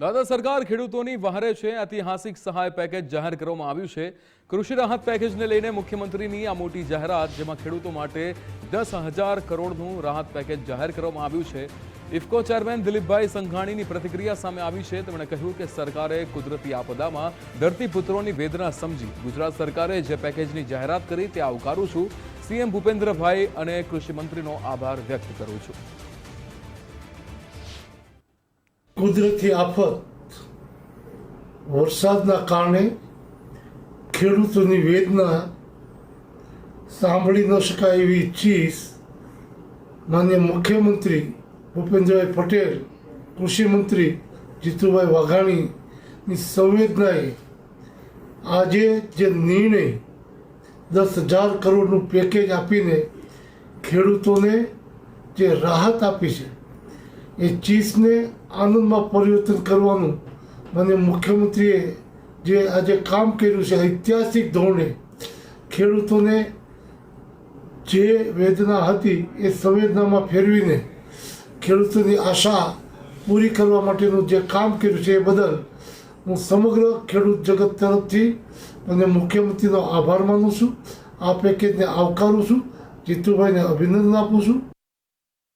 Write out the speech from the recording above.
દાદા, સરકાર ખેડૂતોની વહારે છે. ઐતિહાસિક સહાય પેકેજ જાહેર કરવામાં આવ્યું છે. કૃષિ રાહત પેકેજને લઈને મુખ્યમંત્રીની આ મોટી જાહેરાત, જેમાં ખેડૂતો માટે દસ હજાર કરોડનું રાહત પેકેજ જાહેર કરવામાં આવ્યું છે. ઇફકો ચેરમેન દિલીપભાઈ સંઘાણીની પ્રતિક્રિયા સામે આવી છે. તેમણે કહ્યું કે સરકારે કુદરતી આપદામાં ધરતીપુત્રોની વેદના સમજી. ગુજરાત સરકારે જે પેકેજની જાહેરાત કરી, તે આવકારું છું. સીએમ ભૂપેન્દ્રભાઈ અને કૃષિ મંત્રીનો આભાર વ્યક્ત કરું છું. કુદરતી આફત, વરસાદના કારણે ખેડૂતોની વેદના સાંભળી ન શકાય એવી ચીજ માન્ય મુખ્યમંત્રી ભૂપેન્દ્રભાઈ પટેલ કૃષિમંત્રી જીતુભાઈ વાઘાણીની સંવેદનાએ આજે જે નિર્ણય દસ હજાર કરોડનું પેકેજ આપીને ખેડૂતોને જે રાહત આપી છે એ ચીજને આનંદમાં પરિવર્તન કરવાનું. અને મુખ્યમંત્રીએ જે આજે કામ કર્યું છે, ઐતિહાસિક ધોરણે, ખેડૂતોને જે વેદના હતી એ સંવેદનામાં ફેરવીને ખેડૂતોની આશા પૂરી કરવા માટેનું જે કામ કર્યું છે એ બદલ હું સમગ્ર ખેડૂત જગત તરફથી અને મુખ્યમંત્રીનો આભાર માનું છું. આ પેકેજને આવકારું છું. જીતુભાઈને અભિનંદન આપું છું.